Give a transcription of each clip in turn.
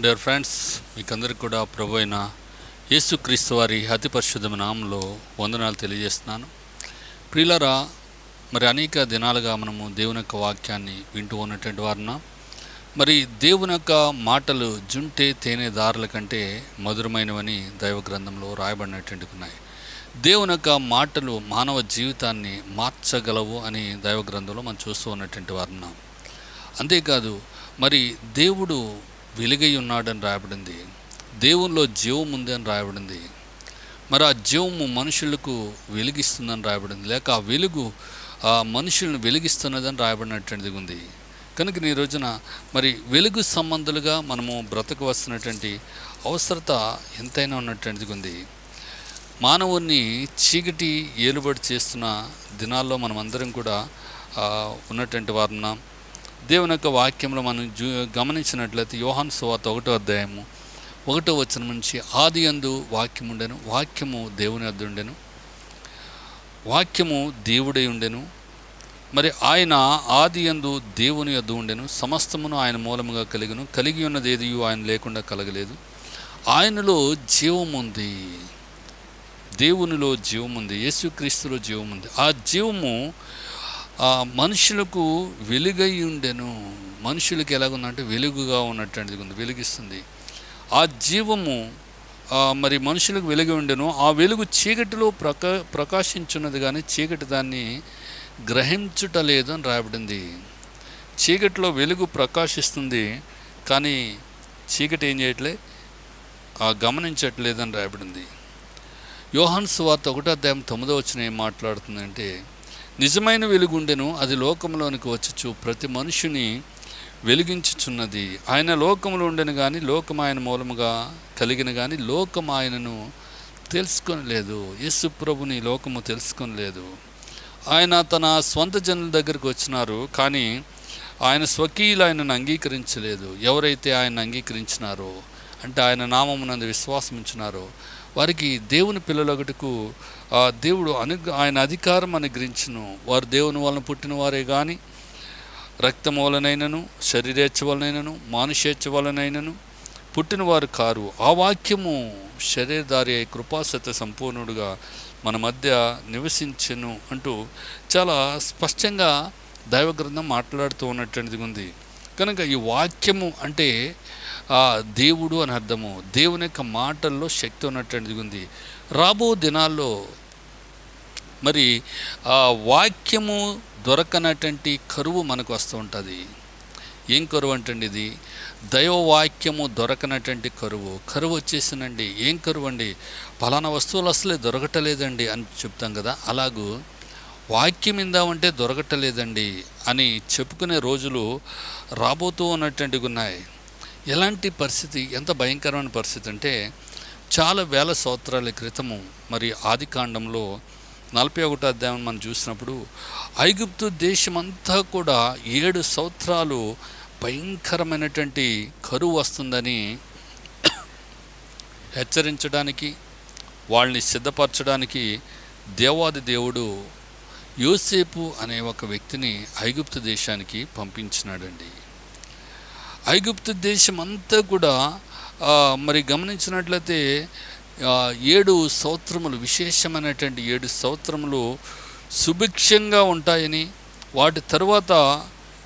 Dear friends మీకందరికి కూడా ప్రభు అయిన యేసుక్రీస్తు వారి అతి పరిశుద్ధమైన నామంలో వందనాలు తెలియజేస్తున్నాను. ప్రియులరా మరి అనేక దినాలుగా మనము దేవుని యొక్క వాక్యాన్ని వింటూ ఉన్నటువంటి వారిన మరి దేవుని యొక్క మాటలు జుంటే తేనె దారుల కంటే మధురమైనవని దైవ గ్రంథంలో రాయబడినటువంటి ఉన్నాయి. దేవుని యొక్క మాటలు మానవ జీవితాన్ని మార్చగలవు అని దైవ గ్రంథంలో మనం చూస్తూ ఉన్నటువంటి వారున్నాం. అంతేకాదు మరి దేవుడు వెలుగై ఉన్నాడని రాయబడింది. దేవునిలో జీవం ఉంది అని రాయబడింది. మరి ఆ జీవము మనుషులకు వెలిగిస్తుందని రాయబడింది. లేక ఆ వెలుగు ఆ మనుషులను వెలిగిస్తున్నదని రాయబడినటువంటిది ఉంది. కనుక ఈ రోజున మరి వెలుగు సంబంధులుగా మనము బ్రతకవలసినటువంటి అవసరత ఎంతైనా ఉన్నటువంటిది ఉంది. మానవుణ్ణి చీకటి ఏలుబడి చేస్తున్న దినాల్లో మనమందరం కూడా ఉన్నటువంటి వారున్నాం. దేవుని యొక్క వాక్యంలో మనం జూ గమనించినట్లయితే యోహాన్ సువార్త ఒకటో అధ్యాయము ఒకటో వచ్చిన నుంచి ఆది అందు వాక్యం ఉండెను వాక్యము దేవుని అద్దు ఉండెను వాక్యము దేవుడై ఉండెను మరి ఆయన ఆది యందు దేవుని అద్దు ఉండెను సమస్తమును ఆయన మూలముగా కలిగను కలిగి ఉన్నది ఏది ఆయన లేకుండా కలగలేదు. ఆయనలో జీవం ఉంది. దేవునిలో జీవం ఉంది. యేసుక్రీస్తులో జీవం ఉంది. ఆ జీవము ఆ మనుషులకు వెలుగై ఉండెను. మనుషులకు ఎలాగుందంటే వెలుగుగా ఉన్నటువంటిది ఉంది వెలిగిస్తుంది. ఆ జీవము మరి మనుషులకు వెలుగు ఉండెను. ఆ వెలుగు చీకటిలో ప్రకా ప్రకాశించున్నది కానీ చీకటి దాన్ని గ్రహించుటలేదు అని రాయబడింది. చీకటిలో వెలుగు ప్రకాశిస్తుంది కానీ చీకటి ఏం చేయట్లే? ఆ గమనించట్లేదని రాయబడింది. యోహాన్ సువార్త ఒకటో అధ్యాయం తొమ్మిదో వచ్చిన ఏం మాట్లాడుతుందంటే నిజమైన వెలుగుండెను అది లోకంలోనికి వచ్చుచు. ప్రతి మనుషుని వెలిగించుచున్నది. ఆయన లోకములో ఉండను కానీ లోకం ఆయన మూలముగా కలిగిన కానీ లోకం ఆయనను తెలుసుకొనలేదు. యేసు ప్రభుని లోకము తెలుసుకొనలేదు. ఆయన తన స్వంత జనుల దగ్గరికి వచ్చినారు కానీ ఆయన స్వకీయులు ఆయనను అంగీకరించలేదు. ఎవరైతే ఆయన అంగీకరించినారో అంటే ఆయన నామమునందు విశ్వాసం ఉంచినారో వారికి దేవుని పిల్లలొకటికు దేవుడు అను ఆయన అధికారం అనుగ్రహించును. వారు దేవుని వలన పుట్టిన వారే కానీ రక్తం వలనైనను శరీరేచ్ఛ వలనైనను మానుషేచ్ఛ వలనైనను పుట్టినవారు కారు. ఆ వాక్యము శరీరధారి అయి కృపాసత్య సంపూర్ణుడుగా మన మధ్య నివసించను అంటూ చాలా స్పష్టంగా దైవగ్రంథం మాట్లాడుతూ ఉన్నటువంటిది ఉంది. కనుక ఈ వాక్యము అంటే ఆ దేవుడు అని అర్థము. దేవుని యొక్క మాటల్లో శక్తి ఉన్నటువంటిది ఉంది. రాబో దినాల్లో మరి ఆ వాక్యము దొరకనటువంటి కరువు మనకు వస్తూ ఉంటుంది. ఏం కరువు అంటండి ఇది? దైవవాక్యము దొరకనటువంటి కరువు. కరువు వచ్చేసిందండి. ఏం కరువు అండి? ఫలానా వస్తువులు అసలే దొరకటలేదండి అని చెప్తాం కదా. అలాగూ వాక్యం ఇందామంటే దొరకటలేదండి అని చెప్పుకునే రోజులు రాబోతూ ఉన్నటువంటివి ఉన్నాయి. ఎలాంటి పరిస్థితి? ఎంత భయంకరమైన పరిస్థితి అంటే చాలా వేల సంవత్సరాల క్రితము మరి ఆది కాండంలో నలభై ఒకటో అధ్యాయం మనం చూసినప్పుడు ఐగుప్తు దేశమంతా కూడా ఏడు సంవత్సరాలు భయంకరమైనటువంటి కరువు వస్తుందని హెచ్చరించడానికి వాళ్ళని సిద్ధపరచడానికి దేవాది దేవుడు యోసేపు అనే ఒక వ్యక్తిని ఐగుప్తు దేశానికి పంపించినాడండి. ఐగుప్తు దేశం అంతా కూడా మరి గమనించినట్లయితే ఏడు సంవత్సరములు విశేషమైనటువంటి ఏడు సంవత్సరములు సుభిక్షంగా ఉంటాయని వాటి తరువాత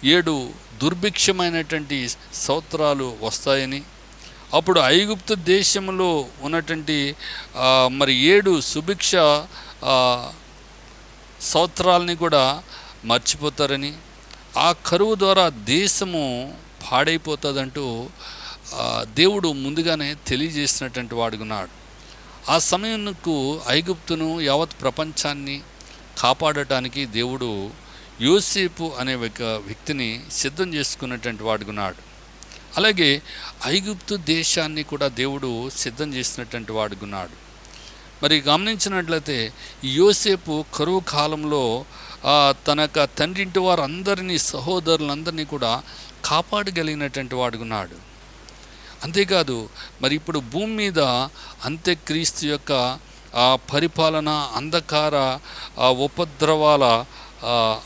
ఏడు దుర్భిక్షమైనటువంటి సంవత్సరాలు వస్తాయని అప్పుడు ఐగుప్తు దేశంలో ఉన్నటువంటి మరి ఏడు సుభిక్ష ఆ, సంవత్సరాలని కూడా మర్చిపోతారని ఆ కరువు ద్వారా దేశము పాడైపోతుందంటూ దేవుడు ముందుగానే తెలియజేసినటువంటి వాడుకున్నాడు ఆ సమయంకు ఐగుప్తును యావత్ ప్రపంచాన్ని కాపాడటానికి దేవుడు యోసేపు అనే ఒక వ్యక్తిని సిద్ధం చేసుకున్నటువంటి వాడుకున్నాడు అలాగే ఐగుప్తు దేశాన్ని కూడా దేవుడు సిద్ధం చేసినటువంటి వాడుకున్నాడు మరి గమనించినట్లయితే యోసేపు కరువు కాలంలో తన యొక్క తండ్రింటి వారందరినీ సహోదరులందరినీ కూడా కాపాడగలిగినటువంటి వాడుకున్నాడు అంతేకాదు మరి ఇప్పుడు భూమి మీద అంత్యక్రీస్తు యొక్క ఆ పరిపాలన అంధకార ఆ ఉపద్రవాల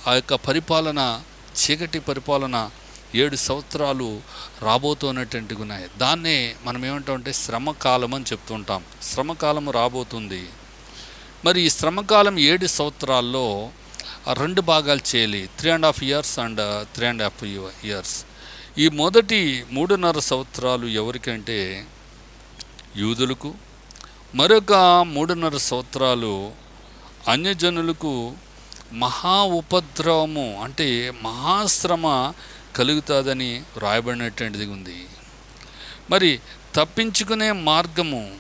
ఆ యొక్క పరిపాలన చీకటి పరిపాలన ఏడు సంవత్సరాలు రాబోతున్నటువంటి ఉన్నాయి. దాన్నే మనం ఏమంటామంటే శ్రమకాలం అని చెప్తుంటాం. శ్రమకాలం రాబోతుంది. మరి ఈ శ్రమకాలం ఏడు సంవత్సరాల్లో రెండు భాగాలు చేయాలి. Three and half years and three and half years ఈ మొదటి మూడున్నర సంవత్సరాలు ఎవరికంటే యూదులకు మరొక మూడున్నర సంవత్సరాలు అన్యజనులకు మహా ఉపద్రవము అంటే మహాశ్రమ కలుగుతుందని వ్రాయబడినటువంటిది ఉంది. మరి తప్పించుకునే మార్గము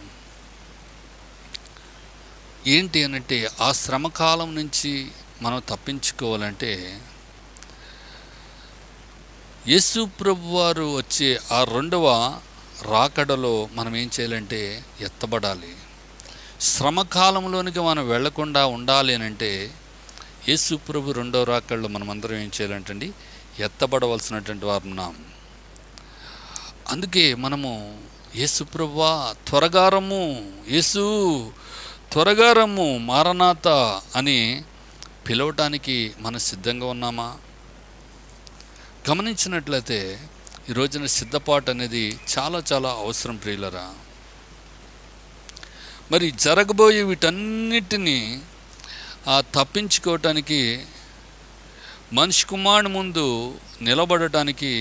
ఏంటి అనంటే ఆ శ్రమకాలం నుంచి మనం తప్పించుకోవాలంటే యేసు ప్రభు వారు వచ్చే ఆ రెండవ రాకడలో మనం ఏం చేయాలంటే ఎత్తబడాలి. శ్రమకాలంలోనికి మనం వెళ్ళకుండా ఉండాలి అని అంటే యేసు ప్రభు రెండవ రాకడలో మనం అందరం ఏం చేయాలంటండి? ఎత్తబడవలసినటువంటి వారు ఉన్నాం. అందుకే మనము యేసు ప్రభువా త్వరగారము యేసు త్వరగారము మారనాథ అని పిలవటానికి మనం సిద్ధంగా ఉన్నామా? గమనించినట్లయితే ఈ రోజున సిద్ధపాటు అనేది చాలా చాలా అవసరం ప్రియులరా. మరి జరగబోయే వీటన్నిటినీ ఆ తప్పించుకోవటానికి మనిషి కుమారుడు ముందు నిలబడటానికి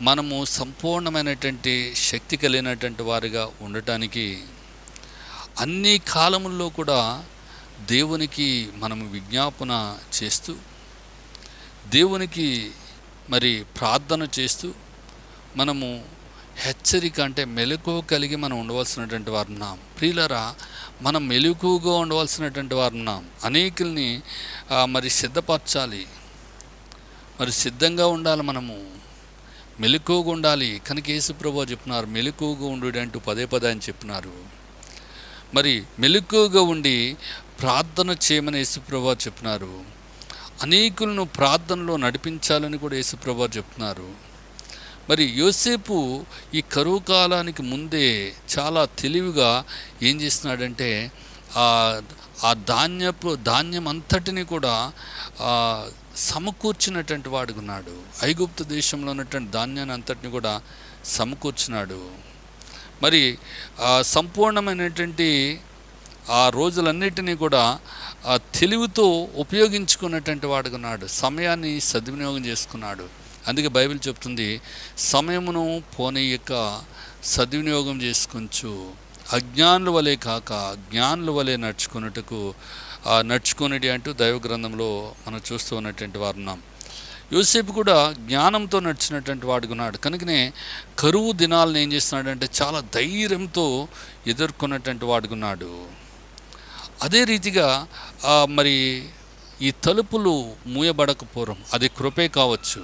మనము సంపూర్ణమైనటువంటి శక్తి కలిగినటువంటి వారిగా ఉండటానికి అన్ని కాలముల్లో కూడా దేవునికి మనము విజ్ఞాపన చేస్తూ దేవునికి మరి ప్రార్థన చేస్తూ మనము హెచ్చరిక అంటే మెలకువ కలిగి మనం ఉండవలసినటువంటి వారు ఉన్నాం. ప్రియులరా మనం మెలకువగా ఉండవలసినటువంటి వారు ఉన్నాం. అనేకుల్ని మరి సిద్ధపరచాలి. మరి సిద్ధంగా ఉండాలి మనము. మెలకువగా ఉండాలి. కనుక యేసుప్రభు చెప్పినారు మెలకువగా ఉండు అంటూ పదే పదే అని చెప్పినారు మరి మెలకువగా ఉండి ప్రార్థన చేయమని యేసుప్రభు చెప్పినారు అనేకులను ప్రార్థనలో నడిపించాలని కూడా యేసుప్రభు చెప్తున్నారు. మరి యోసేపు ఈ కరువు కాలానికి ముందే చాలా తెలివిగా ఏం చేస్తున్నాడంటే ఆ ధాన్యపు ధాన్యం అంతటిని కూడా సమకూర్చినటువంటి వాడుకున్నాడు ఐగుప్తు దేశంలో ఉన్నటువంటి ధాన్యాన్ని అంతటిని కూడా సమకూర్చినాడు. మరి సంపూర్ణమైనటువంటి ఆ రోజులన్నిటినీ కూడా ఆ తెలివితో ఉపయోగించుకున్నటువంటి వాడుకున్నాడు సమయాన్ని సద్వినియోగం చేసుకున్నాడు. అందుకే బైబిల్ చెప్తుంది సమయమును పోనీయక సద్వినియోగం చేసుకొంచు. అజ్ఞానుల వలె కాక జ్ఞానుల వలె నడుచుకున్నట్టుకు ఆ నడుచుకునేది అంటూ దైవ గ్రంథంలో మనం చూస్తూ ఉన్నటువంటి వారు ఉన్నాం. యోసేపు కూడా జ్ఞానంతో నడిచినటువంటి వాడుకున్నాడు కనుకనే కరువు దినాలను ఏం చేస్తున్నాడంటే చాలా ధైర్యంతో ఎదుర్కొన్నటువంటి వాడుకున్నాడు అదే రీతిగా మరి ఈ తలుపులు మూయబడకపోవడం అది కృపే కావచ్చు.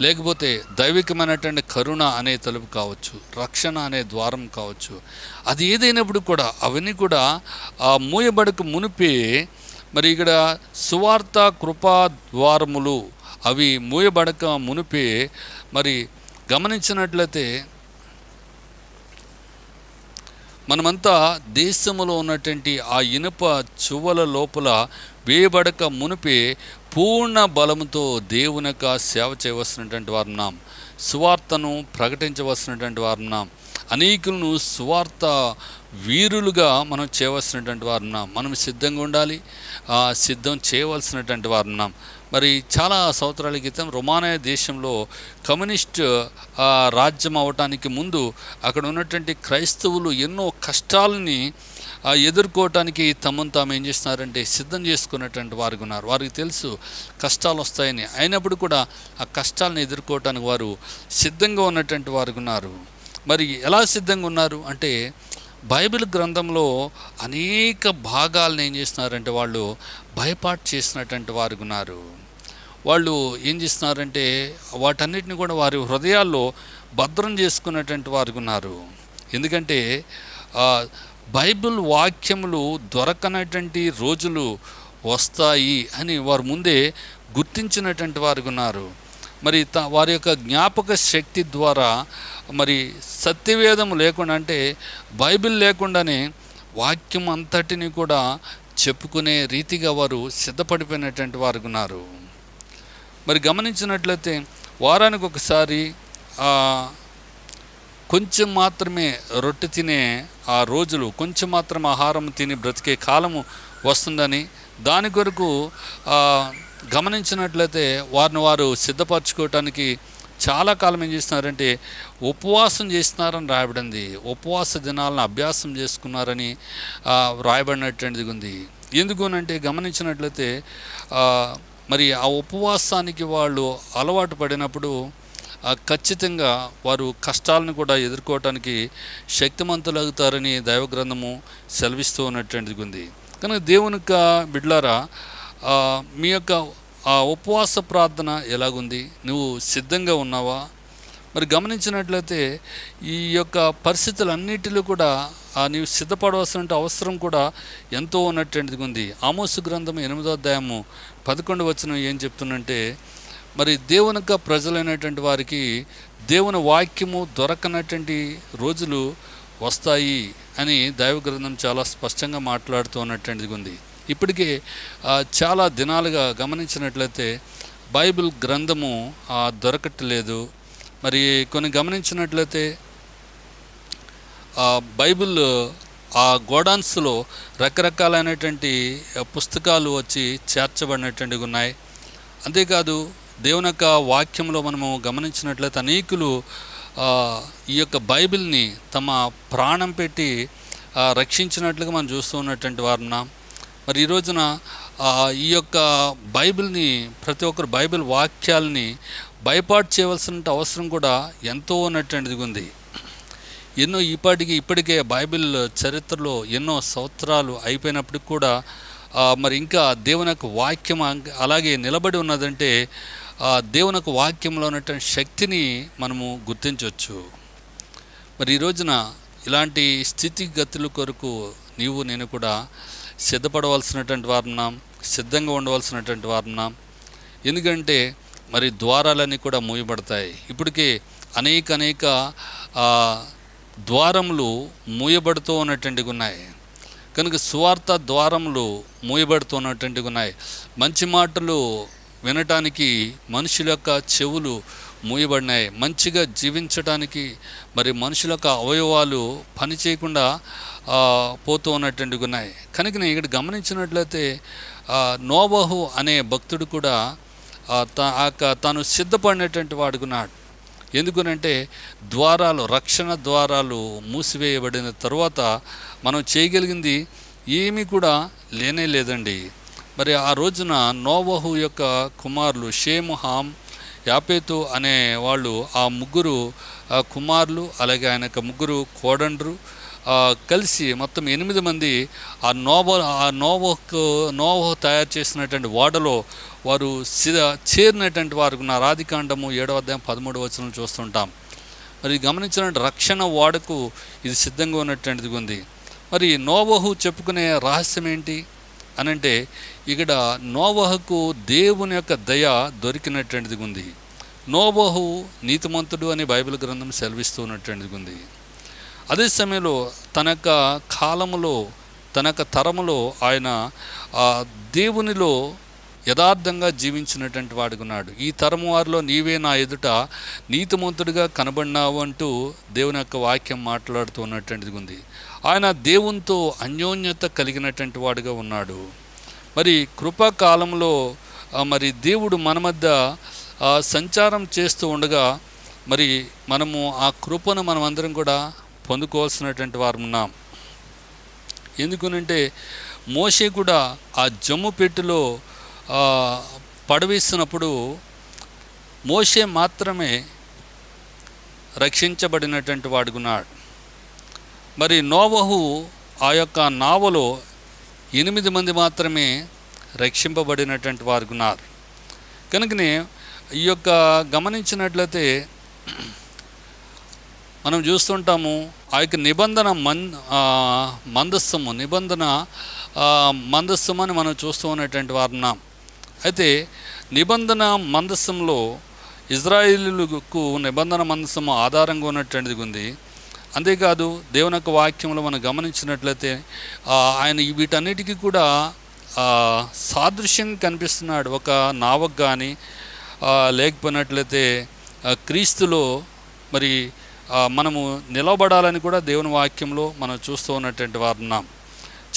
లేకపోతే దైవికమైనటువంటి కరుణ అనే తలుపు కావచ్చు రక్షణ అనే ద్వారం కావచ్చు. అది ఏదైనప్పుడు కూడా అవన్నీ కూడా ఆ మూయబడక మునిపే మరి ఇక్కడ సువార్త కృపా ద్వారములు అవి మూయబడక మునిపే మరి గమనించినట్లయితే మనమంతా దేశంలో ఉన్నటువంటి ఆ ఇనుప చువ్వల లోపల వేయబడక మునిపే పూర్ణ బలముతో దేవుని యొక్క సేవ చేయవలసినటువంటి వారున్నాం సువార్తను ప్రకటించవలసినటువంటి వారున్నాం అనేకులను సువార్త వీరులుగా మనం చేయవలసినటువంటి వారున్నాం మనం సిద్ధంగా ఉండాలి. సిద్ధం చేయవలసినటువంటి వారున్నాం మరి చాలా సంవత్సరాల క్రితం రొమానియా దేశంలో కమ్యూనిస్ట్ రాజ్యం అవటానికి ముందు అక్కడ ఉన్నటువంటి క్రైస్తవులు ఎన్నో కష్టాలని ఎదుర్కోవటానికి తమను తాము ఏం చేస్తున్నారంటే సిద్ధం చేసుకున్నటువంటి వారు ఉన్నారు. వారికి తెలుసు కష్టాలు వస్తాయని. అయినప్పుడు కూడా ఆ కష్టాలను ఎదుర్కోవటానికి వారు సిద్ధంగా ఉన్నటువంటి వారు ఉన్నారు. మరి ఎలా సిద్ధంగా ఉన్నారు అంటే బైబిల్ గ్రంథంలో అనేక భాగాలను ఏం చేస్తున్నారంటే వాళ్ళు భయపాటు చేసినటువంటి వారు ఉన్నారు. వాళ్ళు ఏం చేస్తున్నారంటే వాటన్నిటిని కూడా వారి హృదయాల్లో భద్రం చేసుకున్నటువంటి వారు ఉన్నారు. ఎందుకంటే బైబిల్ వాక్యములు దొరకనటువంటి రోజులు వస్తాయి అని వారు ముందే గుర్తించినటువంటి వారు ఉన్నారు. మరి త వారి యొక్క జ్ఞాపక శక్తి ద్వారా మరి సత్యవేదం లేకుండా అంటే బైబిల్ లేకుండానే వాక్యం అంతటిని కూడా చెప్పుకునే రీతిగా వారు సిద్ధపడిపోయినటువంటి వారు ఉన్నారు. మరి గమనించినట్లయితే వారానికి ఒకసారి కొంచెం మాత్రమే రొట్టె తినే ఆ రోజులు కొంచెం మాత్రం ఆహారం తిని బ్రతికే కాలము వస్తుందని దాని కొరకు గమనించినట్లయితే వారిని వారు సిద్ధపరచుకోవటానికి చాలా కాలం ఏం చేస్తున్నారంటే ఉపవాసం చేస్తున్నారని రాయబడింది. ఉపవాస దినాలను అభ్యాసం చేసుకున్నారని రాయబడినటువంటిది ఉంది. ఎందుకు అంటే గమనించినట్లయితే మరి ఆ ఉపవాసానికి వాళ్ళు అలవాటు పడినప్పుడు ఖచ్చితంగా వారు కష్టాలను కూడా ఎదుర్కోవటానికి శక్తిమంతులవుతారని దైవగ్రంథము సెలవిస్తూ ఉన్నటువంటిది ఉంది. కనుక దేవుని బిడ్లారా మీ యొక్క ఆ ఉపవాస ప్రార్థన ఎలాగుంది? నువ్వు సిద్ధంగా ఉన్నావా? మరి గమనించినట్లయితే ఈ యొక్క పరిస్థితులన్నిటిలో కూడా ఆ నీవు సిద్ధపడవలసిన అవసరం కూడా ఎంతో ఉన్నటువంటిది ఉంది. ఆమోసు గ్రంథం ఎనిమిదో అధ్యాయము పదకొండు వచ్చిన ఏం చెప్తుందంటే మరి దేవుని యొక్క ప్రజలైనటువంటి వారికి దేవుని వాక్యము దొరకనటువంటి రోజులు వస్తాయి అని దైవ గ్రంథం చాలా స్పష్టంగా మాట్లాడుతూ ఉన్నటువంటిది ఉంది. ఇప్పటికే చాలా దినాలుగా గమనించినట్లయితే బైబిల్ గ్రంథము దొరకట్లేదు. మరి కొన్ని గమనించినట్లయితే బైబిల్ ఆ గోడాన్స్లో రకరకాలైనటువంటి పుస్తకాలు వచ్చి చేర్చబడినటువంటివి ఉన్నాయి. అంతేకాదు దేవుని యొక్క వాక్యంలో మనము గమనించినట్లయితే అనేకులు ఈ యొక్క బైబిల్ని తమ ప్రాణం పెట్టి రక్షించినట్లుగా మనం చూస్తూ ఉన్నటువంటి వారు ఉన్నాం మరి ఈ రోజున ఈ యొక్క బైబిల్ని ప్రతి ఒక్కరు బైబిల్ వాక్యాలని బయపాటు చేయవలసిన అవసరం కూడా ఎంతో ఉన్నటువంటిది ఉంది. ఎన్నో ఇప్పటికి ఇప్పటికే బైబిల్ చరిత్రలో ఎన్నో సంవత్సరాలు అయిపోయినప్పటికి కూడా మరి ఇంకా దేవుని యొక్క వాక్యం అలాగే నిలబడి ఉన్నదంటే ఆ, దేవుని యొక్క వాక్యంలో ఉన్నటువంటి శక్తిని మనము గుర్తించవచ్చు. మరి ఈ రోజున ఇలాంటి స్థితిగతుల కొరకు నీవు నేను కూడా సిద్ధపడవలసినటువంటి వారున్నాం సిద్ధంగా ఉండవలసినటువంటి వారున్నాం ఎందుకంటే మరి ద్వారాలన్నీ కూడా మూయబడతాయి. ఇప్పటికే అనేక అనేక ద్వారములు మూయబడుతూ ఉన్నటువంటివి ఉన్నాయి. కనుక సువార్త ద్వారములు మూయబడుతున్నటువంటివి ఉన్నాయి. మంచి మాటలు వినటానికి మనుషుల యొక్క చెవులు మూయబడినాయి. మంచిగా జీవించడానికి మరి మనుషుల యొక్క అవయవాలు పని చేయకుండా పోతూ ఉన్నటువంటివి ఉన్నాయి కనుక నేను ఇక్కడ గమనించినట్లయితే నోబహు అనే భక్తుడు కూడా ఆ, త- యొక్క తాను సిద్ధపడినటువంటి వాడుకున్నాడు ఎందుకనంటే ద్వారాలు రక్షణ ద్వారాలు మూసివేయబడిన తర్వాత మనం చేయగలిగింది ఏమీ కూడా లేనే లేదండి. మరి ఆ రోజున నోవహు యొక్క కుమారులు షేము హామ్ యాపేతు అనే వాళ్ళు ఆ ముగ్గురు కుమారులు అలాగే ఆయన యొక్క ముగ్గురు కోడండ్రు కలిసి మొత్తం ఎనిమిది మంది ఆ నోవో ఆ నోవోకు నోవో తయారు చేసినటువంటి ఓడలో వారు సిద చేరినటువంటి వారు నా రాధికాండము ఏడవ అధ్యాయం పదమూడు వచనం చూస్తుంటాం. మరి గమనించిన రక్షణ వాడకు ఇది సిద్ధంగా ఉన్నటువంటిది ఉంది. మరి నోవహు చెప్పుకునే రహస్యం ఏంటి? అనంటే ఇక్కడ నోవహకు దేవుని యొక్క దయ దొరికినటువంటిది ఉంది. నోవహు నీతిమంతుడు అని బైబిల్ గ్రంథం సెలవిస్తూ ఉన్నటువంటిది ఉంది. అదే సమయంలో తన యొక్క కాలములో తన యొక్క తరములో ఆయన ఆ, దేవునిలో యథార్థంగా జీవించినటువంటి వాడుకున్నాడు ఈ తరము వారిలో నీవే నా ఎదుట నీతిమంతుడిగా కనబడినావు అంటూ దేవుని యొక్క వాక్యం మాట్లాడుతూ ఉన్నటువంటిది ఉంది. ఆయన దేవునితో అన్యోన్యత కలిగినటువంటి వాడుగా ఉన్నాడు. మరి కృపాకాలంలో మరి దేవుడు మన మధ్య సంచారం చేస్తూ ఉండగా మరి మనము ఆ కృపను మనమందరం కూడా పొందుకోవాల్సినటువంటి వారు ఉన్నాం ఎందుకునంటే మోషే కూడా ఆ జమ్ము పెట్టెలో పడవేసినప్పుడు మోషే మాత్రమే రక్షించబడినటువంటి వాడుకున్నాడు మరి నోవహు ఆ యొక్క నావలో ఎనిమిది మంది మాత్రమే రక్షింపబడినటువంటి వారు ఉన్నారు. కనుకనే ఈ యొక్క గమనించినట్లయితే మనం చూస్తుంటాము ఆ యొక్క నిబంధన మన్ మందస్సము నిబంధన ఆ, మందస్సం అని మనం చూస్తూ ఉన్నటువంటి వారున్నాం అయితే నిబంధన మందస్సంలో ఇజ్రాయిలుకు నిబంధన మందస్సము ఆధారంగా ఉన్నటువంటిది ఉంది. అంతేకాదు దేవుని యొక్క వాక్యంలో మనం గమనించినట్లయితే ఆయన వీటన్నిటికీ కూడా సాదృశ్యంగా సాదృశ్యం కనిపిస్తున్నాడు. ఒక నావకు కానీ లేకపోయినట్లయితే క్రీస్తులో మరి మనము నిలబడాలని కూడా దేవుని వాక్యంలో మనం చూస్తూ ఉన్నటువంటి వారు ఉన్నాం.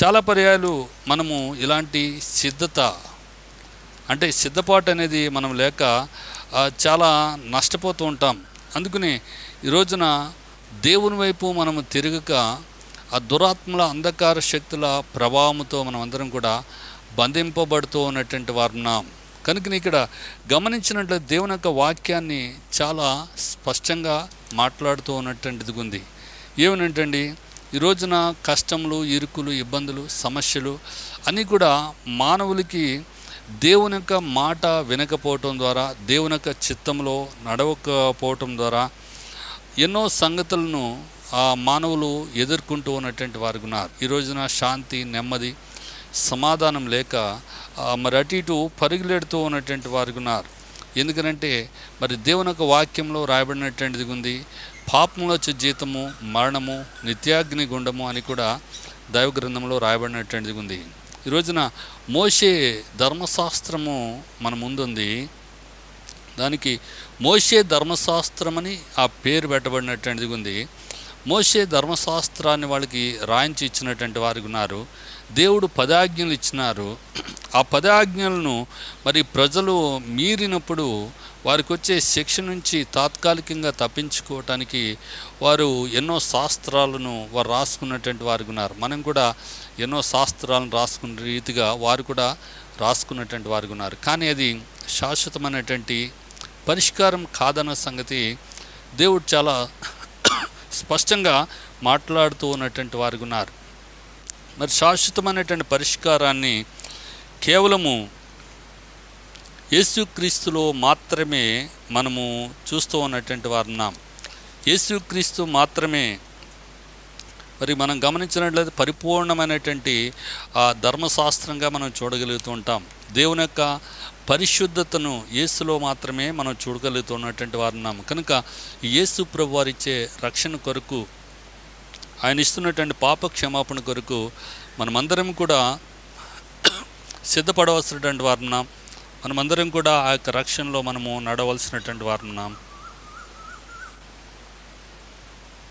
చాలా పర్యాయాలు మనము ఇలాంటి సిద్ధత అంటే సిద్ధపాటు అనేది మనం లేక చాలా నష్టపోతూ ఉంటాం. అందుకని ఈ రోజున దేవుని వైపు మనము తిరగక ఆ దురాత్మల అంధకార శక్తుల ప్రభావంతో మనం అందరం కూడా బంధింపబడుతూ ఉన్నటువంటి వారు ఉన్నాం. కనుక ఇక్కడ గమనించినట్లు దేవుని యొక్క వాక్యాన్ని చాలా స్పష్టంగా మాట్లాడుతూ ఉన్నటువంటిది ఉంది. ఏమనంటండి? ఈ రోజున కష్టములు ఇరుకులు ఇబ్బందులు సమస్యలు అన్నీ కూడా మానవులకి దేవుని యొక్క మాట వినకపోవటం ద్వారా దేవుని యొక్క చిత్తంలో నడవకపోవటం ద్వారా ఎన్నో సంగతులను ఆ మానవులు ఎదుర్కొంటూ ఉన్నటువంటి వారు ఉన్నారు. ఈ రోజున శాంతి నెమ్మది సమాధానం లేక మరి అటు ఇటు పరుగులెడుతూ ఉన్నటువంటి వారు ఉన్నారు. ఎందుకనంటే మరి దేవుని యొక్క వాక్యంలో రాయబడినటువంటిది ఉంది పాపంలో వచ్చే జీతము మరణము నిత్యాగ్ని గుండము అని కూడా దైవ గ్రంథంలో రాయబడినటువంటిది ఉంది. ఈ రోజున మోషే ధర్మశాస్త్రము మన ముందుంది. దానికి మోషే ధర్మశాస్త్రం అని ఆ పేరు పెట్టబడినటువంటిది ఉంది. మోషే ధర్మశాస్త్రాన్ని వాళ్ళకి రాయించి ఇచ్చినటువంటి వారికి ఉన్నారు. దేవుడు పదాజ్ఞలు ఇచ్చినారు. ఆ పదాజ్ఞలను మరి ప్రజలు మీరినప్పుడు వారికి వచ్చే శిక్ష నుంచి తాత్కాలికంగా తప్పించుకోవటానికి వారు ఎన్నో శాస్త్రాలను వారు రాసుకున్నటువంటి వారు ఉన్నారు. మనం కూడా ఎన్నో శాస్త్రాలను రాసుకున్న రీతిగా వారు కూడా రాసుకున్నటువంటి వారు ఉన్నారు. కానీ అది శాశ్వతమైనటువంటి పరిష్కారం కాదన్న సంగతి దేవుడు చాలా స్పష్టంగా మాట్లాడుతూ ఉన్నటువంటి వారు ఉన్నారు. మరి శాశ్వతమైనటువంటి పరిష్కారాన్ని కేవలము యేసుక్రీస్తులో మాత్రమే మనము చూస్తూ ఉన్నటువంటి వారు ఉన్నాం. యేసుక్రీస్తు మాత్రమే మరి మనం గమనించినట్లయితే పరిపూర్ణమైనటువంటి ఆ ధర్మశాస్త్రంగా మనం చూడగలుగుతూ ఉంటాం. దేవుని యొక్క పరిశుద్ధతను యేసులో మాత్రమే మనం చూడగలుగుతున్నటువంటి వారు ఉన్నాము కనుక యేసు ప్రభు వారిచ్చే రక్షణ కొరకు ఆయన ఇస్తున్నటువంటి పాప క్షమాపణ కొరకు మనమందరం కూడా సిద్ధపడవలసినటువంటి వారున్నాం మనమందరం కూడా ఆ యొక్క రక్షణలో మనము నడవలసినటువంటి వారున్నాం